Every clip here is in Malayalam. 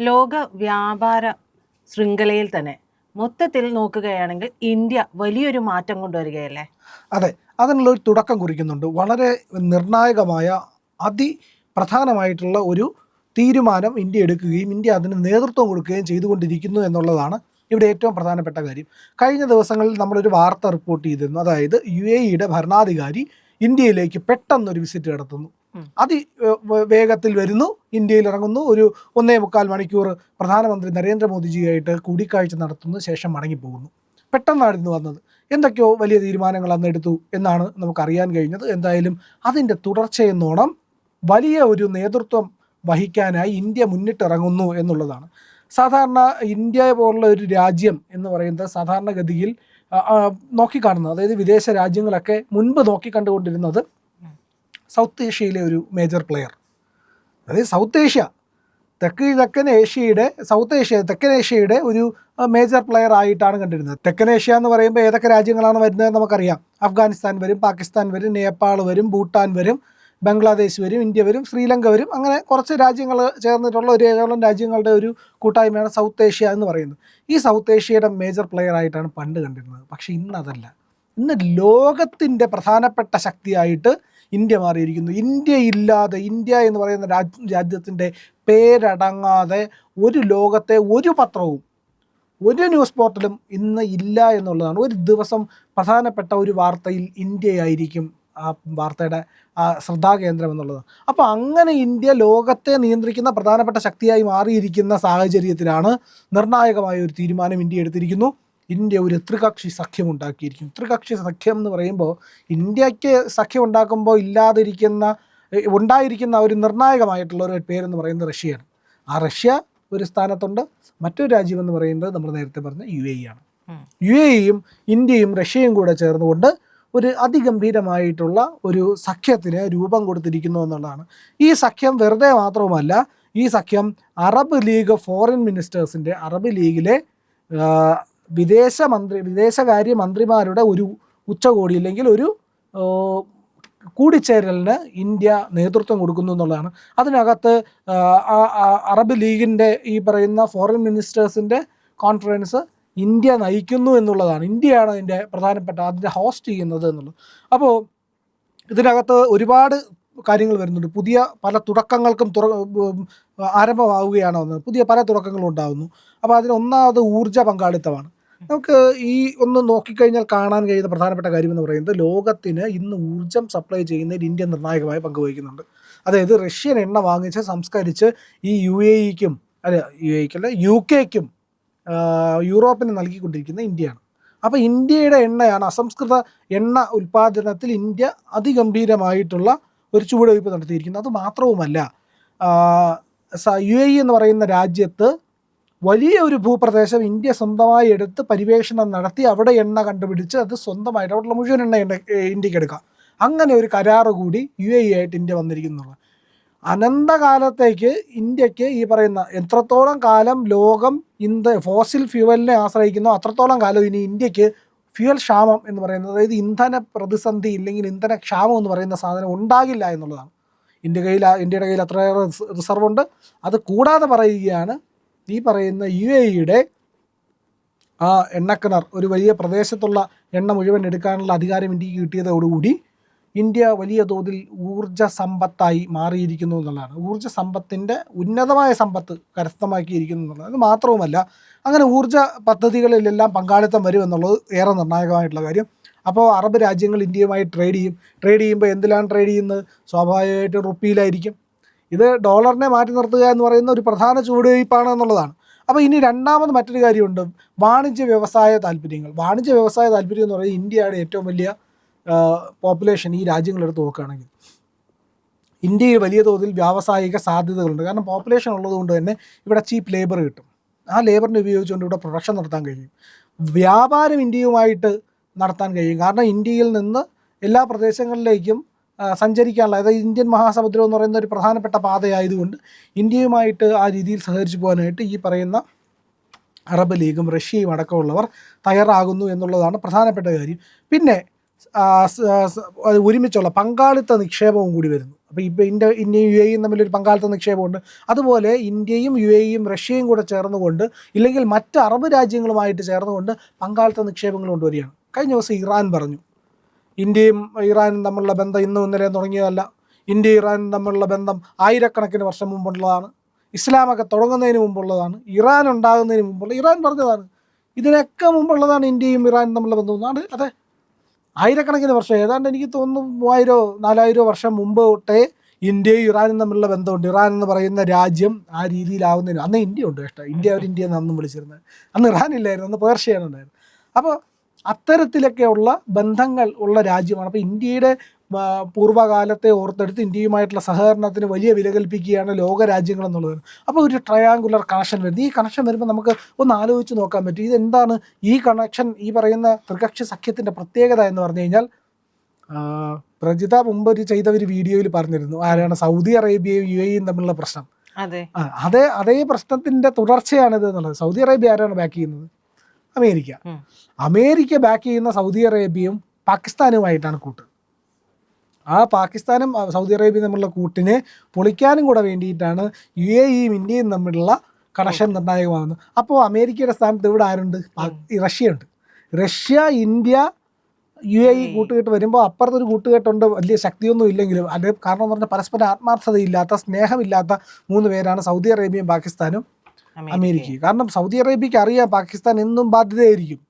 ലോക വ്യാപാര ശൃംഖലയിൽ തന്നെ മൊത്തത്തിൽ നോക്കുകയാണെങ്കിൽ ഇന്ത്യ വലിയൊരു മാറ്റം കൊണ്ടുവരികയല്ലേ? അതെ അതിനുള്ള ഒരു തുടക്കം കുറിക്കുന്നുണ്ട്. വളരെ നിർണായകമായ അതി പ്രധാനമായിട്ടുള്ള ഒരു തീരുമാനം ഇന്ത്യ എടുക്കുകയും ഇന്ത്യ അതിന് നേതൃത്വം കൊടുക്കുകയും ചെയ്തുകൊണ്ടിരിക്കുന്നു എന്നുള്ളതാണ് ഇവിടെ ഏറ്റവും പ്രധാനപ്പെട്ട കാര്യം. കഴിഞ്ഞ ദിവസങ്ങളിൽ നമ്മളൊരു വാർത്ത റിപ്പോർട്ട് ചെയ്തിരുന്നു. അതായത് യു എ ഇയുടെ ഭരണാധികാരി ഇന്ത്യയിലേക്ക് പെട്ടെന്നൊരു വിസിറ്റ് നടത്തുന്നു. അതി വേഗത്തിൽ വരുന്നു. ഇന്ത്യയിൽ ഇറങ്ങുന്നു. ഒരു ഒന്നേ മുക്കാൽ മണിക്കൂർ പ്രധാനമന്ത്രി നരേന്ദ്രമോദിജിയായിട്ട് കൂടിക്കാഴ്ച നടത്തുന്ന ശേഷം മടങ്ങിപ്പോകുന്നു. പെട്ടെന്നായിരുന്നു വന്നത്. എന്തൊക്കെയോ വലിയ തീരുമാനങ്ങൾ അന്ന് എടുത്തു എന്നാണ് നമുക്കറിയാൻ കഴിഞ്ഞത്. എന്തായാലും അതിന്റെ തുടർച്ചയെന്നോണം വലിയ ഒരു നേതൃത്വം വഹിക്കാനായി ഇന്ത്യ മുന്നിട്ടിറങ്ങുന്നു എന്നുള്ളതാണ്. സാധാരണ ഇന്ത്യ പോലുള്ള ഒരു രാജ്യം എന്ന് പറയുന്നത് സാധാരണഗതിയിൽ നോക്കിക്കാണുന്നത്. അതായത് വിദേശ രാജ്യങ്ങളൊക്കെ മുൻപ് നോക്കിക്കണ്ടുകൊണ്ടിരുന്നത് സൗത്ത് ഏഷ്യയിലെ ഒരു മേജർ പ്ലെയർ. അതായത് സൗത്ത് ഏഷ്യ തെക്ക് കിഴക്കൻ ഏഷ്യയുടെ സൗത്ത് ഏഷ്യ തെക്കൻ ഏഷ്യയുടെ ഒരു മേജർ പ്ലെയർ ആയിട്ടാണ് കണ്ടിരുന്നത്. തെക്കൻ ഏഷ്യ എന്ന് പറയുമ്പോൾ ഏതൊക്കെ രാജ്യങ്ങളാണ് വരുന്നത് നമുക്കറിയാം. അഫ്ഗാനിസ്ഥാൻ വരും പാകിസ്ഥാൻ വരും നേപ്പാൾ വരും ഭൂട്ടാൻ വരും ബംഗ്ലാദേശ് വരും ഇന്ത്യ വരും ശ്രീലങ്ക വരും. അങ്ങനെ കുറച്ച് രാജ്യങ്ങൾ ചേർന്നിട്ടുള്ള ഒരു ഏഴോളം രാജ്യങ്ങളുടെ ഒരു കൂട്ടായ്മയാണ് സൗത്ത് ഏഷ്യ എന്ന് പറയുന്നത്. ഈ സൗത്ത് ഏഷ്യയുടെ മേജർ പ്ലെയർ ആയിട്ടാണ് പണ്ട് കണ്ടിരുന്നത്. പക്ഷേ ഇന്നതല്ല ഇന്ന് ലോകത്തിന്റെ പ്രധാനപ്പെട്ട ശക്തിയായിട്ട് ഇന്ത്യ മാറിയിരിക്കുന്നു. ഇന്ത്യ ഇല്ലാതെ ഇന്ത്യ എന്ന് പറയുന്ന രാജ് രാജ്യത്തിന്റെ പേരടങ്ങാതെ ഒരു ലോകത്തെ ഒരു പത്രവും ഒരു ന്യൂസ് പോർട്ടലും ഇന്ന് ഇല്ല എന്നുള്ളതാണ്. ഒരു ദിവസം പ്രധാനപ്പെട്ട ഒരു വാർത്തയിൽ ഇന്ത്യയായിരിക്കും ആ വാർത്തയുടെ ആ ശ്രദ്ധാകേന്ദ്രം എന്നുള്ളത്. അപ്പോൾ അങ്ങനെ ഇന്ത്യ ലോകത്തെ നിയന്ത്രിക്കുന്ന പ്രധാനപ്പെട്ട ശക്തിയായി മാറിയിരിക്കുന്ന സാഹചര്യത്തിലാണ് നിർണായകമായ ഒരു തീരുമാനം ഇന്ത്യ എടുത്തിരിക്കുന്നു. ഇന്ത്യ ഒരു ത്രികക്ഷി സഖ്യം ഉണ്ടാക്കിയിരിക്കും ത്രികക്ഷി സഖ്യം എന്ന് പറയുമ്പോൾ ഇന്ത്യയ്ക്ക് സഖ്യം ഉണ്ടാക്കുമ്പോൾ ഇല്ലാതിരിക്കുന്ന ഉണ്ടായിരിക്കുന്ന ഒരു നിർണായകമായിട്ടുള്ള ഒരു പേരെന്ന് പറയുന്നത് റഷ്യയാണ്. ആ റഷ്യ ഒരു സ്ഥാനത്തുണ്ട്. മറ്റൊരു രാജ്യം എന്ന് പറയുന്നത് നമ്മൾ നേരത്തെ പറഞ്ഞ യു എ ആണ്. യു എയും ഇന്ത്യയും റഷ്യയും കൂടെ ചേർന്നുകൊണ്ട് ഒരു അതിഗംഭീരമായിട്ടുള്ള ഒരു സഖ്യത്തിന് രൂപം കൊടുത്തിരിക്കുന്നു എന്നുള്ളതാണ്. ഈ സഖ്യം വെറുതെ മാത്രവുമല്ല ഈ സഖ്യം അറബ് ലീഗ് ഫോറിൻ മിനിസ്റ്റേഴ്സിന്റെ അറബ് ലീഗിലെ വിദേശ മന്ത്രി വിദേശകാര്യ മന്ത്രിമാരുടെ ഒരു ഉച്ചകോടി അല്ലെങ്കിൽ ഒരു കൂടിച്ചേരലിന് ഇന്ത്യ നേതൃത്വം കൊടുക്കുന്നു എന്നുള്ളതാണ്. അതിനകത്ത് അറബ് ലീഗിന്റെ ഈ പറയുന്ന ഫോറിൻ മിനിസ്റ്റേഴ്സിന്റെ കോൺഫറൻസ് ഇന്ത്യ നയിക്കുന്നു എന്നുള്ളതാണ്. ഇന്ത്യയാണ് അതിന്റെ പ്രധാനപ്പെട്ട അതിന്റെ ഹോസ്റ്റ് ചെയ്യുന്നത് എന്നുള്ളത്. അപ്പോൾ ഇതിനകത്ത് ഒരുപാട് കാര്യങ്ങൾ വരുന്നുണ്ട്. പുതിയ പല തുടക്കങ്ങൾക്കും തുറ ആരംഭമാവുകയാണ് പുതിയ പല തുടക്കങ്ങളും ഉണ്ടാകുന്നു അപ്പോൾ അതിന് ഒന്നാമത് ഊർജ പങ്കാളിത്തമാണ്. നമുക്ക് ഈ ഒന്ന് നോക്കിക്കഴിഞ്ഞാൽ കാണാൻ കഴിയുന്ന പ്രധാനപ്പെട്ട കാര്യം എന്ന് പറയുന്നത് ലോകത്തിന് ഇന്ന് ഊർജം സപ്ലൈ ചെയ്യുന്നതിൽ ഇന്ത്യ നിർണായകമായി പങ്കുവഹിക്കുന്നുണ്ട്. അതായത് റഷ്യൻ എണ്ണ വാങ്ങിച്ച് സംസ്കരിച്ച് ഈ യു എ ഇക്കും അല്ല യു എ ഇക്കല്ല യു കെക്കും യൂറോപ്പിന് നൽകിക്കൊണ്ടിരിക്കുന്ന ഇന്ത്യയാണ്. അപ്പോൾ ഇന്ത്യയുടെ എണ്ണയാണ് അസംസ്കൃത എണ്ണ ഉൽപ്പാദനത്തിൽ ഇന്ത്യ അതിഗംഭീരമായിട്ടുള്ള ഒരു ചുവടുവയ്പ് നടത്തിയിരിക്കുന്നത്. അത് മാത്രവുമല്ല യു എ എന്ന് പറയുന്ന രാജ്യത്ത് വലിയ ഒരു ഭൂപ്രദേശം ഇന്ത്യ സ്വന്തമായി എടുത്ത് പരിവേഷണം നടത്തി അവിടെ എണ്ണ കണ്ടുപിടിച്ച് അത് സ്വന്തമായിട്ട് അവിടെയുള്ള മുഴുവൻ എണ്ണ ഇന്ത്യയ്ക്ക് എടുക്കാം. അങ്ങനെ ഒരു കരാറ് കൂടി യു എ ആയിട്ട് ഇന്ത്യ വന്നിരിക്കുന്നുള്ളു അനന്തകാലത്തേക്ക് ഇന്ത്യയ്ക്ക് ഈ പറയുന്ന എത്രത്തോളം കാലം ലോകം ഇന്ത് ഫോസിൽ ഫ്യൂവലിനെ ആശ്രയിക്കുന്നോ അത്രത്തോളം കാലം ഇനി ഇന്ത്യയ്ക്ക് ഫ്യൂവൽ ക്ഷാമം എന്ന് പറയുന്നത് അതായത് ഇന്ധന പ്രതിസന്ധി ഇല്ലെങ്കിൽ ഇന്ധന ക്ഷാമം എന്ന് പറയുന്ന സാധനം ഉണ്ടാകില്ല എന്നുള്ളതാണ്. ഇന്ത്യ കയ്യിൽ ഇന്ത്യയുടെ കയ്യിൽ അത്രയേറെ റിസർവ് ഉണ്ട്. അത് കൂടാതെ പറയുകയാണ് ഈ പറയുന്ന യു എ ഇയുടെ ആ എണ്ണക്കിണർ ഒരു വലിയ പ്രദേശത്തുള്ള എണ്ണ മുഴുവൻ എടുക്കാനുള്ള അധികാരം ഇന്ത്യയ്ക്ക് കിട്ടിയതോടുകൂടി ഇന്ത്യ വലിയ തോതിൽ ഊർജ സമ്പത്തായി മാറിയിരിക്കുന്നു എന്നുള്ളതാണ്. ഊർജ സമ്പത്തിന്റെ ഉന്നതമായ സമ്പത്ത് കരസ്ഥമാക്കിയിരിക്കുന്നു എന്നുള്ളത് അത് മാത്രവുമല്ല അങ്ങനെ ഊർജ പദ്ധതികളിലെല്ലാം പങ്കാളിത്തം വരുമെന്നുള്ളത് ഏറെ നിർണായകമായിട്ടുള്ള കാര്യം. അപ്പോൾ അറബ് രാജ്യങ്ങൾ ഇന്ത്യയുമായി ട്രേഡ് ചെയ്യും. ട്രേഡ് ചെയ്യുമ്പോൾ എന്തിലാണ് ട്രേഡ് ചെയ്യുന്നത്? സ്വാഭാവികമായിട്ടും റുപ്പിയിലായിരിക്കും ഇത് ഡോളറിനെ മാറ്റി നിർത്തുക എന്ന് പറയുന്ന ഒരു പ്രധാന ചുവടുവയ്പ്പാണ് എന്നുള്ളതാണ്. അപ്പോൾ ഇനി രണ്ടാമത് മറ്റൊരു കാര്യമുണ്ട്. വാണിജ്യ വ്യവസായ താല്പര്യങ്ങൾ. വാണിജ്യ വ്യവസായ താല്പര്യം എന്ന് പറയുന്നത് ഇന്ത്യയുടെ ഏറ്റവും വലിയ പോപ്പുലേഷൻ ഈ രാജ്യങ്ങളെടുത്ത് നോക്കുകയാണെങ്കിൽ. ഇന്ത്യയിൽ വലിയ തോതിൽ വ്യാവസായിക സാധ്യതകളുണ്ട്. കാരണം പോപ്പുലേഷൻ ഉള്ളതുകൊണ്ട് തന്നെ ഇവിടെ ചീപ്പ് ലേബർ കിട്ടും. ആ ലേബറിനെ ഉപയോഗിച്ചുകൊണ്ട് ഇവിടെ പ്രൊഡക്ഷൻ നടത്താൻ കഴിയും. വ്യാപാരം ഇന്ത്യയുമായിട്ട് നടത്താൻ കഴിയും. കാരണം ഇന്ത്യയിൽ നിന്ന് എല്ലാ പ്രദേശങ്ങളിലേക്കും സഞ്ചരിക്കാനുള്ള അതായത് ഇന്ത്യൻ മഹാസമുദ്രം എന്ന് പറയുന്ന ഒരു പ്രധാനപ്പെട്ട പാതയായതുകൊണ്ട് ഇന്ത്യയുമായിട്ട് ആ രീതിയിൽ സഹകരിച്ചു പോകാനായിട്ട് ഈ പറയുന്ന അറബ് ലീഗും റഷ്യയും അടക്കമുള്ളവർ തയ്യാറാകുന്നു എന്നുള്ളതാണ് പ്രധാനപ്പെട്ട കാര്യം. പിന്നെ ഒരുമിച്ചുള്ള പങ്കാളിത്ത നിക്ഷേപവും കൂടി വരുന്നു. അപ്പോൾ ഇപ്പോൾ ഇന്ത്യ ഇന്ത്യയും യു എയും തമ്മിലൊരു പങ്കാളിത്ത നിക്ഷേപമുണ്ട്. അതുപോലെ ഇന്ത്യയും യു എയും റഷ്യയും കൂടെ ചേർന്നുകൊണ്ട് ഇല്ലെങ്കിൽ മറ്റ് അറബ് രാജ്യങ്ങളുമായിട്ട് ചേർന്നുകൊണ്ട് പങ്കാളിത്ത നിക്ഷേപങ്ങൾ കൊണ്ടുവരികയാണ്. കഴിഞ്ഞ ദിവസം ഇറാൻ പറഞ്ഞു ഇന്ത്യയും ഇറാനും തമ്മിലുള്ള ബന്ധം ഇന്നും ഇന്നലെ തുടങ്ങിയതല്ല. ഇന്ത്യ ഇറാനും തമ്മിലുള്ള ബന്ധം ആയിരക്കണക്കിന് വർഷം മുമ്പുള്ളതാണ്. ഇസ്ലാമൊക്കെ തുടങ്ങുന്നതിന് മുമ്പുള്ളതാണ്. ഇറാൻ ഉണ്ടാകുന്നതിന് മുമ്പുള്ള ഇറാൻ പറഞ്ഞതാണ്. ഇതിനൊക്കെ മുമ്പുള്ളതാണ് ഇന്ത്യയും ഇറാനും തമ്മിലുള്ള ബന്ധം. എന്നാണ് അതെ. ആയിരക്കണക്കിന് വർഷം. ഏതാണ്ട് എനിക്ക് തോന്നുന്നു മൂവായിരോ നാലായിരോ വർഷം മുമ്പ് തൊട്ടേ ഇന്ത്യയും ഇറാനും തമ്മിലുള്ള ബന്ധമുണ്ട്. ഇറാൻ എന്ന് പറയുന്ന രാജ്യം ആ രീതിയിലാവുന്നതിന് അന്ന് ഇന്ത്യ ഉണ്ട് കേട്ടോ. ഇന്ത്യ അവർ ഇന്ത്യ എന്ന് അന്നും വിളിച്ചിരുന്നത്. അന്ന് ഇറാൻ ഇല്ലായിരുന്നു അന്ന് പേർഷ്യയാണ് ഉണ്ടായിരുന്നു അപ്പോൾ അത്തരത്തിലൊക്കെയുള്ള ബന്ധങ്ങൾ ഉള്ള രാജ്യമാണ്. അപ്പോൾ ഇന്ത്യയുടെ പൂർവകാലത്തെ ഓർത്തെടുത്ത് ഇന്ത്യയുമായിട്ടുള്ള സഹകരണത്തിന് വലിയ വില കൽപ്പിക്കുകയാണ് ലോക രാജ്യങ്ങൾ എന്നുള്ളത് അപ്പോൾ ഒരു ട്രയാങ്കുലർ കണക്ഷൻ വരുന്നത് ഈ കണക്ഷൻ വരുമ്പോൾ നമുക്ക് ഒന്ന് ആലോചിച്ച് നോക്കാൻ പറ്റും. ഇതെന്താണ് ഈ കണക്ഷൻ ഈ പറയുന്ന ത്രികക്ഷി സഖ്യത്തിന്റെ പ്രത്യേകത എന്ന് പറഞ്ഞു കഴിഞ്ഞാൽ പ്രജിത മുമ്പ് ഒരു ചെയ്ത ഒരു വീഡിയോയിൽ പറഞ്ഞിരുന്നു. ആരാണ്? സൗദി അറേബ്യയും യു എയും തമ്മിലുള്ള പ്രശ്നം. അതെ. അതേ അതേ പ്രശ്നത്തിന്റെ തുടർച്ചയാണിത് എന്നുള്ളത്. സൗദി അറേബ്യ ആരാണ് ബാക്ക് ചെയ്യുന്നത്? അമേരിക്ക. അമേരിക്ക ബാക്ക് ചെയ്യുന്ന സൗദി അറേബ്യയും പാകിസ്ഥാനുമായിട്ടാണ് കൂട്ട്. ആ പാകിസ്ഥാനും സൗദി അറേബ്യയും തമ്മിലുള്ള കൂട്ടിനെ പൊളിക്കാനും കൂടെ വേണ്ടിയിട്ടാണ് യു എ ഇയും ഇന്ത്യയും തമ്മിലുള്ള കണക്ഷൻ നിർണായകമാകുന്നത്. അപ്പോൾ അമേരിക്കയുടെ സ്ഥാനത്ത് ഇവിടെ ആരുണ്ട്? റഷ്യ ഉണ്ട് റഷ്യയുണ്ട്. Russia India U A E കൂട്ടുകെട്ട് വരുമ്പോൾ അപ്പുറത്തൊരു കൂട്ടുകെട്ടുണ്ട്. വലിയ ശക്തിയൊന്നും ഇല്ലെങ്കിലും. അത് കാരണം എന്ന് പറഞ്ഞാൽ പരസ്പരം ആത്മാർത്ഥതയില്ലാത്ത സ്നേഹമില്ലാത്ത മൂന്ന് പേരാണ് സൗദി അറേബ്യയും പാകിസ്ഥാനും. അമേരിക്കയും. കാരണം സൗദി അറേബ്യക്ക് അറിയാം പാകിസ്ഥാൻ എന്നും ബാധ്യതയായിരിക്കും.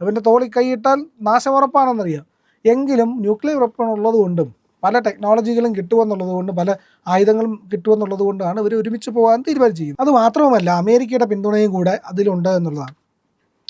അവന്റെ തോളിൽ കൈയിട്ടാൽ നാശം നാശമുറപ്പാണെന്നറിയാം. എങ്കിലും ന്യൂക്ലിയർ വെപ്പൺ ഉള്ളതുകൊണ്ടും പല ടെക്നോളജികളും കിട്ടുമെന്നുള്ളത് കൊണ്ട് പല ആയുധങ്ങളും കിട്ടുമെന്നുള്ളത് കൊണ്ടാണ് ഇവർ ഒരുമിച്ച് പോകാൻ തീരുമാനിച്ചിരിക്കുന്നത്. അത് മാത്രവുമല്ല അമേരിക്കയുടെ പിന്തുണയും കൂടെ അതിലുണ്ട് എന്നുള്ളതാണ്.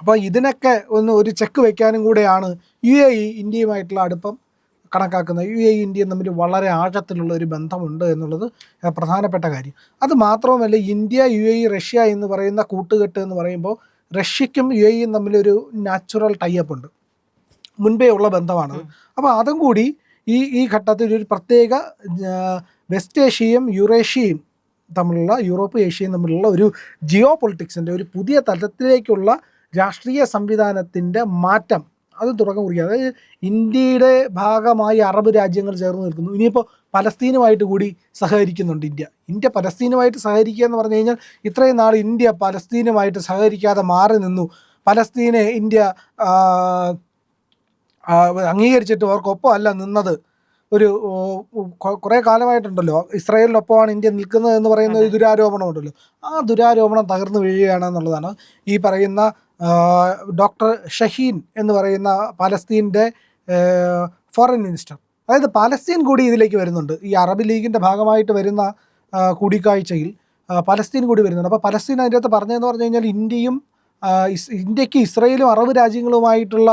അപ്പോൾ ഇതിനൊക്കെ ഒന്ന് ഒരു ചെക്ക് വെക്കാനും കൂടെയാണ് യു എ ഇ ഇന്ത്യയുമായിട്ടുള്ള അടുപ്പം കണക്കാക്കുന്നത് യു എ ഇന്ത്യയും തമ്മിൽ വളരെ ആഴത്തിലുള്ള ഒരു ബന്ധമുണ്ട് എന്നുള്ളത് പ്രധാനപ്പെട്ട കാര്യം. അത് മാത്രവുമല്ല ഇന്ത്യ യു എ റഷ്യ എന്ന് പറയുന്ന കൂട്ടുകെട്ട് എന്ന് പറയുമ്പോൾ റഷ്യയ്ക്കും യു എയും തമ്മിലൊരു നാച്ചുറൽ ടൈപ്പ് ഉണ്ട്. മുൻപേ ഉള്ള ബന്ധമാണത് അപ്പോൾ അതും കൂടി ഈ ഈ ഘട്ടത്തിൽ ഒരു പ്രത്യേക വെസ്റ്റ് ഏഷ്യയും യുറേഷ്യയും തമ്മിലുള്ള യൂറോപ്പ് ഏഷ്യയും തമ്മിലുള്ള ഒരു ജിയോ പൊളിറ്റിക്സിന്റെ ഒരു പുതിയ തലത്തിലേക്കുള്ള രാഷ്ട്രീയ സംവിധാനത്തിന്റെ മാറ്റം അത് തുടക്കം കുറിക്കുക. അതായത് ഇന്ത്യയുടെ ഭാഗമായി അറബ് രാജ്യങ്ങൾ ചേർന്ന് നിൽക്കുന്നു. ഇനിയിപ്പോൾ പലസ്തീനുമായിട്ട് കൂടി സഹകരിക്കുന്നുണ്ട് ഇന്ത്യ. ഇന്ത്യ പലസ്തീനുമായിട്ട് സഹകരിക്കുക എന്ന് പറഞ്ഞു കഴിഞ്ഞാൽ ഇത്രയും നാൾ ഇന്ത്യ പലസ്തീനുമായിട്ട് സഹകരിക്കാതെ മാറി നിന്നു. പലസ്തീനെ ഇന്ത്യ അംഗീകരിച്ചിട്ട് അവർക്കൊപ്പം അല്ല നിന്നത്. ഒരു കുറേ കാലമായിട്ടുണ്ടല്ലോ. ഇസ്രായേലിനൊപ്പമാണ് ഇന്ത്യ നിൽക്കുന്നത് എന്ന് പറയുന്ന ഒരു ദുരാരോപണമുണ്ടല്ലോ. ആ ദുരാരോപണം തകർന്നു വീഴുകയാണ് എന്നുള്ളതാണ് ഈ പറയുന്ന ഡോക്ടർ ഷഹീൻ എന്ന് പറയുന്ന പാലസ്തീന്റെ ഫോറിൻ മിനിസ്റ്റർ അതായത് പാലസ്തീൻ കൂടി ഇതിലേക്ക് വരുന്നുണ്ട്. ഈ അറബ് ലീഗിന്റെ ഭാഗമായിട്ട് വരുന്ന കൂടിക്കാഴ്ചയിൽ പലസ്തീൻ കൂടി വരുന്നുണ്ട്. അപ്പോൾ പലസ്തീൻ അതിന്റെ അകത്ത് പറഞ്ഞതെന്ന് പറഞ്ഞു കഴിഞ്ഞാൽ ഇന്ത്യയും ഇന്ത്യയ്ക്ക് ഇസ്രയേലും അറബ് രാജ്യങ്ങളുമായിട്ടുള്ള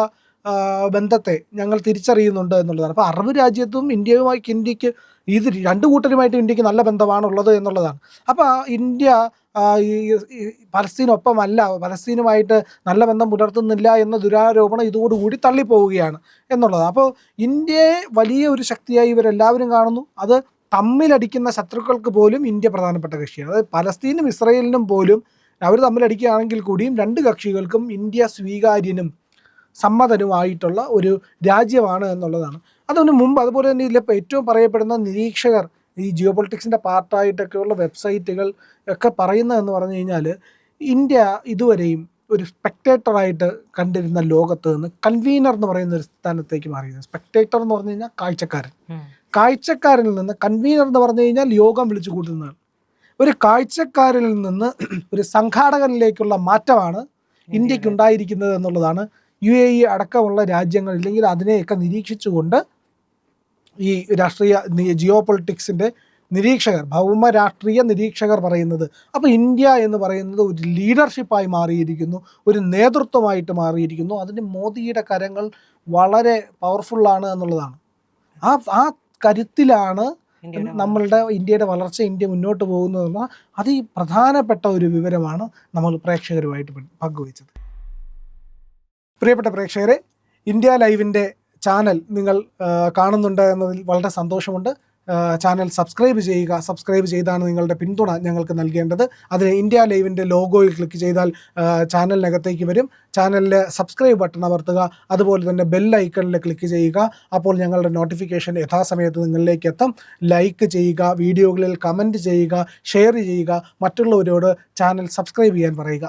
ബന്ധത്തെ ഞങ്ങൾ തിരിച്ചറിയുന്നുണ്ട് എന്നുള്ളതാണ്. അപ്പോൾ അറബ് രാജ്യത്തും ഇന്ത്യയുമായി ഇന്ത്യയ്ക്ക് ഇത് രണ്ട് കൂട്ടരുമായിട്ട് ഇന്ത്യയ്ക്ക് നല്ല ബന്ധമാണുള്ളത് എന്നുള്ളതാണ്. അപ്പോൾ ഇന്ത്യ ഈ പലസ്തീനൊപ്പമല്ല പലസ്തീനുമായിട്ട് നല്ല ബന്ധം പുലർത്തുന്നില്ല എന്ന ദുരാരോപണം ഇതോടുകൂടി തള്ളിപ്പോവുകയാണ് എന്നുള്ളത് അപ്പോൾ ഇന്ത്യയെ വലിയ ഒരു ശക്തിയായി ഇവരെല്ലാവരും കാണുന്നു. അത് തമ്മിലടിക്കുന്ന ശത്രുക്കൾക്ക് പോലും ഇന്ത്യ പ്രധാനപ്പെട്ട കക്ഷിയാണ്. അതായത് പലസ്തീനും ഇസ്രയേലിനും പോലും അവർ തമ്മിലടിക്കുകയാണെങ്കിൽ കൂടിയും രണ്ട് കക്ഷികൾക്കും ഇന്ത്യ സ്വീകാര്യനും സമ്മതനുമായിട്ടുള്ള ഒരു രാജ്യമാണ് എന്നുള്ളതാണ്. അതിന് മുമ്പ് അതുപോലെ തന്നെ ഇതിലിപ്പോൾ ഏറ്റവും പറയപ്പെടുന്ന നിരീക്ഷകർ ഈ ജിയോ പൊളിറ്റിക്സിന്റെ പാർട്ടായിട്ടൊക്കെയുള്ള വെബ്സൈറ്റുകൾ ഒക്കെ പറയുന്നതെന്ന് പറഞ്ഞു കഴിഞ്ഞാൽ ഇന്ത്യ ഇതുവരെയും ഒരു സ്പെക്ടേറ്ററായിട്ട് കണ്ടിരുന്ന ലോകത്ത് നിന്ന് കൺവീനർ എന്ന് പറയുന്ന ഒരു സ്ഥാനത്തേക്ക് മാറിയത് സ്പെക്ടേറ്റർ എന്ന് പറഞ്ഞു കഴിഞ്ഞാൽ കാഴ്ചക്കാരൻ. കാഴ്ചക്കാരിൽ നിന്ന് കൺവീനർ എന്ന് പറഞ്ഞു കഴിഞ്ഞാൽ യോഗം വിളിച്ചു കൂട്ടുന്നതാണ്. ഒരു കാഴ്ചക്കാരിൽ നിന്ന് ഒരു സംഘാടകനിലേക്കുള്ള മാറ്റമാണ് ഇന്ത്യയ്ക്ക് ഉണ്ടായിരിക്കുന്നത് എന്നുള്ളതാണ് യു എ ഇ അടക്കമുള്ള രാജ്യങ്ങൾ ഇല്ലെങ്കിൽ അതിനെയൊക്കെ നിരീക്ഷിച്ചുകൊണ്ട് ഈ രാഷ്ട്രീയ ജിയോ പൊളിറ്റിക്സിന്റെ നിരീക്ഷകർ ഭൗമ രാഷ്ട്രീയ നിരീക്ഷകർ പറയുന്നത് അപ്പോൾ ഇന്ത്യ എന്ന് പറയുന്നത് ഒരു ലീഡർഷിപ്പായി മാറിയിരിക്കുന്നു ഒരു നേതൃത്വമായിട്ട് മാറിയിരിക്കുന്നു. അതിന് മോദിയുടെ കരങ്ങൾ വളരെ പവർഫുള്ളാണ് എന്നുള്ളതാണ്. ആ ആ കരുത്തിലാണ് നമ്മളുടെ ഇന്ത്യയുടെ വളർച്ച ഇന്ത്യ മുന്നോട്ട് പോകുന്നതെന്ന അതി പ്രധാനപ്പെട്ട ഒരു വിവരമാണ് നമ്മൾ പ്രേക്ഷകരുമായിട്ട് പങ്ക് പങ്കുവച്ചത്. പ്രിയപ്പെട്ട പ്രേക്ഷകരെ ഇന്ത്യ ലൈവിന്റെ ചാനൽ നിങ്ങൾ കാണുന്നുണ്ട് എന്നതിൽ വളരെ സന്തോഷമുണ്ട്. ചാനൽ സബ്സ്ക്രൈബ് ചെയ്യുക സബ്സ്ക്രൈബ് ചെയ്താണ് നിങ്ങളുടെ പിന്തുണ ഞങ്ങൾക്ക് നൽകേണ്ടത്. അതിന് ഇന്ത്യ ലൈവിന്റെ ലോഗോയിൽ ക്ലിക്ക് ചെയ്താൽ ചാനലിനകത്തേക്ക് വരും. ചാനലിലെ സബ്സ്ക്രൈബ് ബട്ടൺ അമർത്തുക അതുപോലെ തന്നെ ബെൽ ഐക്കണിൽ ക്ലിക്ക് ചെയ്യുക. അപ്പോൾ ഞങ്ങളുടെ നോട്ടിഫിക്കേഷൻ യഥാസമയത്ത് നിങ്ങളിലേക്ക് എത്തും. ലൈക്ക് ചെയ്യുക വീഡിയോകളിൽ കമന്റ് ചെയ്യുക ഷെയർ ചെയ്യുക മറ്റുള്ളവരോട് ചാനൽ സബ്സ്ക്രൈബ് ചെയ്യാൻ പറയുക.